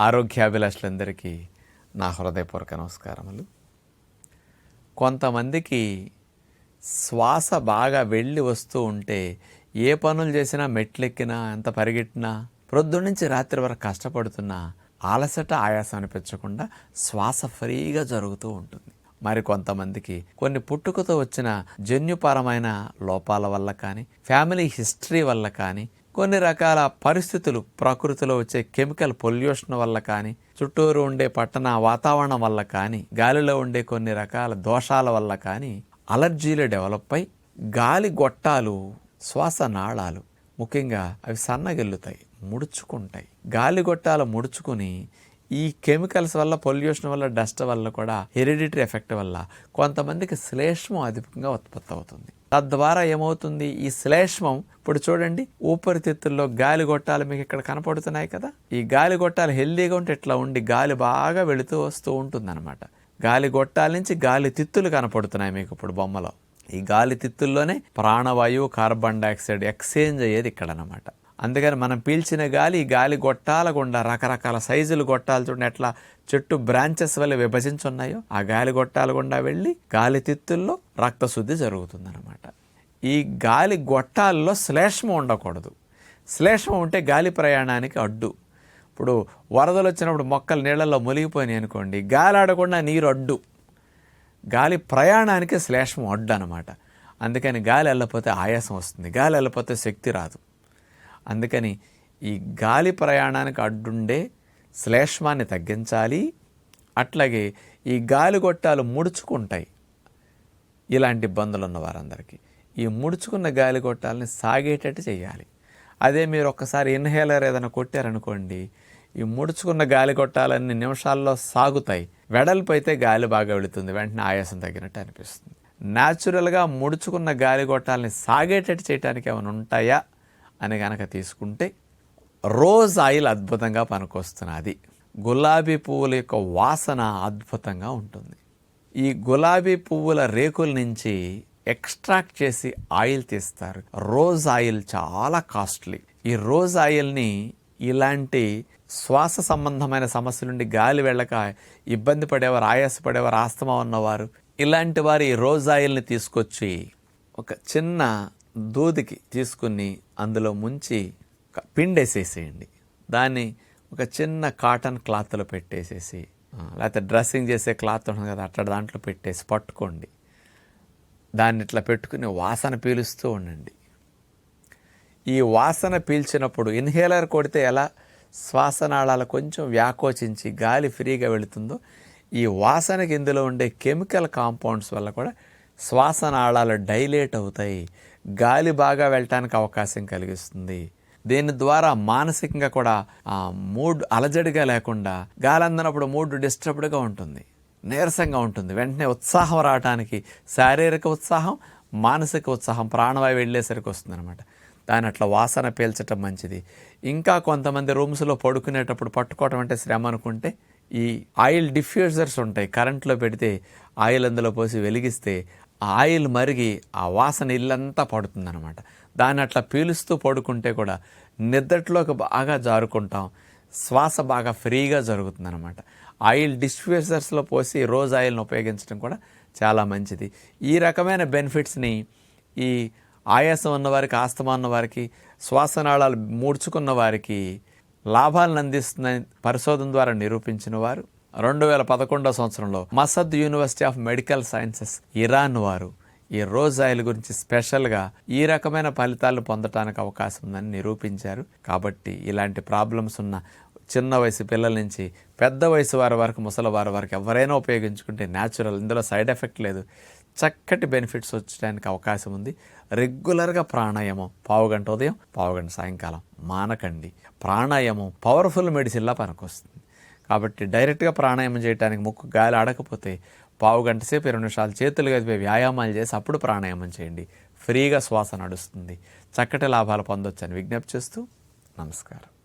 ఆరోగ్యాభిలాషులందరికీ నా హృదయపూర్వక నమస్కారములు. కొంతమందికి శ్వాస బాగా వెళ్ళి వస్తూ ఉంటే ఏ పనులు చేసినా మెట్లెక్కినా ఎంత పరిగెట్టినా ప్రొద్దు నుంచి రాత్రి వరకు కష్టపడుతున్నా అలసట ఆయాసం అనిపించకుండా శ్వాస ఫ్రీగా జరుగుతూ ఉంటుంది. మరి కొంతమందికి కొన్ని పుట్టుకతో వచ్చిన జన్యుపరమైన లోపాల వల్ల కానీ ఫ్యామిలీ హిస్టరీ వల్ల కానీ కొన్ని రకాల పరిస్థితులు ప్రకృతిలో వచ్చే కెమికల్ పొల్యూషన్ వల్ల కానీ చుట్టూరు ఉండే పట్టణ వాతావరణం వల్ల కానీ గాలిలో ఉండే కొన్ని రకాల దోషాల వల్ల కానీ అలర్జీలు డెవలప్ అయి గాలి గొట్టాలు శ్వాస నాళాలు ముఖ్యంగా అవి సన్నగిల్లుతాయి ముడుచుకుంటాయి. గాలి గొట్టాలు ముడుచుకుని ఈ కెమికల్స్ వల్ల పొల్యూషన్ వల్ల డస్ట్ వల్ల కూడా హెరిడిటరీ ఎఫెక్ట్ వల్ల కొంతమందికి శ్లేష్మం అధికంగా ఉత్పత్తి అవుతుంది. తద్వారా ఏమవుతుంది? ఈ శ్లేష్మం ఇప్పుడు చూడండి ఊపిరితిత్తుల్లో గాలి గొట్టాలు మీకు ఇక్కడ కనపడుతున్నాయి కదా? ఈ గాలి గొట్టాలు హెల్దీగా ఉంటే ఇట్లా ఉండి గాలి బాగా వెళుతూ వస్తూ ఉంటుందన్నమాట. గాలి గొట్టాల నుంచి గాలి తిత్తులు కనపడుతున్నాయి మీకు ఇప్పుడు బొమ్మలో. ఈ గాలి తిత్తుల్లోనే ప్రాణవాయువు కార్బన్ డైఆక్సైడ్ ఎక్స్చేంజ్ అయ్యేది ఇక్కడ అన్నమాట అందుకని మనం పీల్చిన గాలి గాలి గొట్టాల గుండా రకరకాల సైజులు గొట్టాలు చూడండి. ఎట్లా చెట్టు బ్రాంచెస్ వల్ల విభజించున్నాయో ఆ గాలి గొట్టాల గుండా వెళ్ళి గాలి తిత్తుల్లో రక్తశుద్ధి జరుగుతుందన్నమాట. ఈ గాలి గొట్టాల్లో శ్లేష్మం ఉండకూడదు. శ్లేష్మం ఉంటే గాలి ప్రయాణానికి అడ్డు. ఇప్పుడు వరదలు వచ్చినప్పుడు మొక్కలు నీళ్ళల్లో మునిగిపోయినాయి అనుకోండి గాలి ఆడకుండా నీరు అడ్డు. గాలి ప్రయాణానికి శ్లేష్మం అడ్డు అనమాట అందుకని గాలి వెళ్ళపోతే ఆయాసం వస్తుంది. గాలి వెళ్ళపోతే శక్తి రాదు. అందుకని ఈ గాలి ప్రయాణానికి అడ్డుండే శ్లేష్మాన్ని తగ్గించాలి. అట్లాగే ఈ గాలి గొట్టాలు ముడుచుకుంటాయి. ఇలాంటి ఇబ్బందులు ఉన్న వారందరికీ. ఈ ముడుచుకున్న గాలి గొట్టాలని సాగేటట్టు చేయాలి. అదే మీరు ఒక్కసారి ఇన్హేలర్ ఏదైనా కొట్టారనుకోండి ఈ ముడుచుకున్న గాలి గొట్టాలన్నీ నిమిషాల్లో సాగుతాయి. వెడల్పు అయితే గాలి బాగా వెళుతుంది వెంటనే ఆయాసం తగ్గినట్టు అనిపిస్తుంది. న్యాచురల్గా ముడుచుకున్న గాలి గొట్టాలని సాగేటట్టు చేయడానికి ఏమైనా ఉంటాయా? అని కనుక తీసుకుంటే రోజ్ ఆయిల్ అద్భుతంగా పనికొస్తున్నది. గులాబీ పువ్వుల యొక్క వాసన అద్భుతంగా ఉంటుంది. ఈ గులాబీ పువ్వుల రేకుల నుంచి ఎక్స్ట్రాక్ట్ చేసి ఆయిల్ తీస్తారు. రోజ్ ఆయిల్ చాలా కాస్ట్లీ. ఈ రోజ్ ఆయిల్ని ఇలాంటి శ్వాస సంబంధమైన సమస్యల నుండి గాలి వెళ్ళక ఇబ్బంది పడేవారు ఆయాసపడేవారు ఆస్తమా ఉన్నవారు ఇలాంటి వారు ఈ రోజ్ ఆయిల్ని తీసుకొచ్చి ఒక చిన్న దూదికి తీసుకుని అందులో ముంచి పిండేసేసేయండి. దాన్ని ఒక చిన్న కాటన్ క్లాత్లో పెట్టేసేసి లేకపోతే డ్రెస్సింగ్ చేసే క్లాత్ ఉంటుంది కదా అట్లా దాంట్లో పెట్టేసి పట్టుకోండి. దాన్ని ఇట్లా పెట్టుకుని వాసన పీలుస్తూ ఉండండి. ఈ వాసన పీల్చినప్పుడు ఇన్హేలర్ కొడితే ఎలా? శ్వాసనాళాలు కొంచెం వ్యాకోచించి గాలి ఫ్రీగా వెళుతుందో ఈ వాసనకి ఇందులో ఉండే కెమికల్ కాంపౌండ్స్ వల్ల కూడా శ్వాసనాళాలు డైలేట్ అవుతాయి. గాలి బాగా వెళ్ళటానికి అవకాశం కలిగిస్తుంది. దీని ద్వారా మానసికంగా కూడా ఆ, మూడ్ అలజడిగా లేకుండా గాలి అందినప్పుడు మూడ్ డిస్టర్బ్డ్గా ఉంటుంది. నీరసంగా ఉంటుంది. వెంటనే ఉత్సాహం రావడానికి శారీరక ఉత్సాహం మానసిక ఉత్సాహం ప్రాణవాయు వెళ్ళేసరికి వస్తుందన్నమాట. దాని అట్లా వాసన పీల్చటం మంచిది. ఇంకా కొంతమంది రూమ్స్లో పడుకునేటప్పుడు పట్టుకోవటం అంటే శ్రమ అనుకుంటే ఈ ఆయిల్ డిఫ్యూజర్స్ ఉంటాయి. కరెంట్లో పెడితే ఆయిల్ అందులో పోసి వెలిగిస్తే ఆయిల్ మరిగి ఆ వాసన ఇల్లంతా పడుతుందన్నమాట. దాన్ని అట్లా పీలుస్తూ పడుకుంటే కూడా నిద్రట్లోకి బాగా జారుకుంటాం. శ్వాస బాగా ఫ్రీగా జరుగుతుందన్నమాట. ఆయిల్ డిస్ఫ్యూజర్స్లో పోసి రోజ్ ఆయిల్ని ఉపయోగించడం కూడా చాలా మంచిది. ఈ రకమైన బెనిఫిట్స్ని ఈ ఆయాసం ఉన్నవారికి ఆస్తమా ఉన్నవారికి శ్వాసనాళాలు మూడ్చుకున్న వారికి లాభాలను అందిస్తున్న పరిశోధన ద్వారా నిరూపించిన వారు రెండు వేల పదకొండవ సంవత్సరంలో Mashhad university of medical sciences Iran వారు ఈ రోజ్ ఆయిల్ గురించి స్పెషల్గా ఈ రకమైన ఫలితాలు పొందటానికి అవకాశం ఉందని నిరూపించారు. కాబట్టి ఇలాంటి ప్రాబ్లమ్స్ ఉన్న చిన్న వయసు పిల్లల నుంచి పెద్ద వయసు వారి వరకు ముసలి వారి వరకు ఎవరైనా ఉపయోగించుకుంటే న్యాచురల్ ఇందులో సైడ్ ఎఫెక్ట్ లేదు. చక్కటి బెనిఫిట్స్ వచ్చడానికి అవకాశం ఉంది రెగ్యులర్గా ప్రాణాయామం పావుగంట ఉదయం పావుగంట సాయంకాలం మానకండి. ప్రాణాయామం పవర్ఫుల్ మెడిసిన్లా పనికొస్తుంది. కాబట్టి డైరెక్ట్గా ప్రాణాయామం చేయడానికి ముక్కు గాలి ఆడకపోతే పావు గంట సేపు ఇరవై నిమిషాలు చేతులు కదిపే వ్యాయామాలు చేసి అప్పుడు ప్రాణాయామం చేయండి. ఫ్రీగా శ్వాస నడుస్తుంది. చక్కటి లాభాలు పొందొచ్చని విజ్ఞప్తి చేస్తూ నమస్కారం.